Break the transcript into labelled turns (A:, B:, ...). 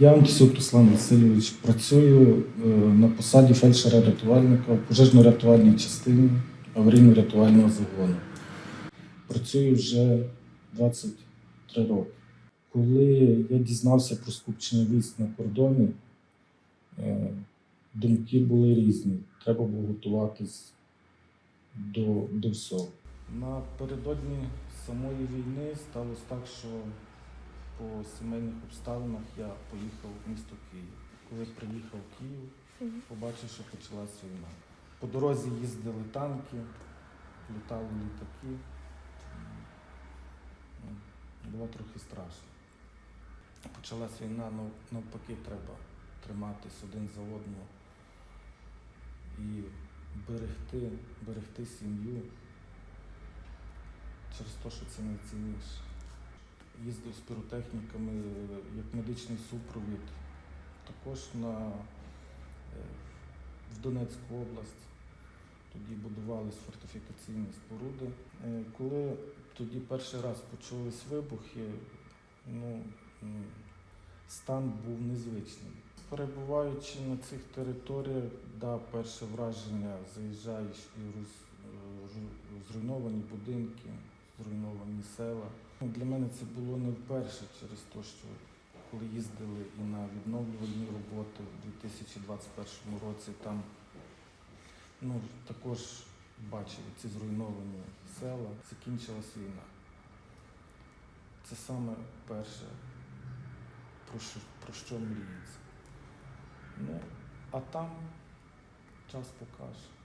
A: Я Антосюк Руслан Васильович. Працюю е, на посаді фельдшера-рятувальника в пожежно-рятувальній частині аварійно-рятувального загону. Працюю вже 23 роки. Коли я дізнався про скупчення військ на кордоні, е, думки були різні. Треба було готуватись до, до всього. Напередодні самої війни сталося так, що по сімейних обставинах я поїхав в місто Київ. Коли приїхав в Київ, побачив, що почалась війна. По дорозі їздили танки, літали літаки. Було трохи страшно. Почалась війна, нав- навпаки, треба триматись один за одного і берегти, берегти сім'ю через те, що це найцінніше. Їздив з піротехніками як медичний супровід, також на, е, в Донецьку область. Тоді будувались фортифікаційні споруди. Е, Коли тоді перший раз почулись вибухи, ну, стан був незвичним. Перебуваючи на цих територіях, да, перше враження заїжджаєш і роз, е, зруйновані будинки, зруйновані села. Ну, Для мене це було не вперше через те, що коли їздили і на відновлювальні роботи в 2021 році, там ну, також бачили ці зруйновані села, закінчилась війна. Це саме перше, про що, про що мріється. Ну, а там час покаже.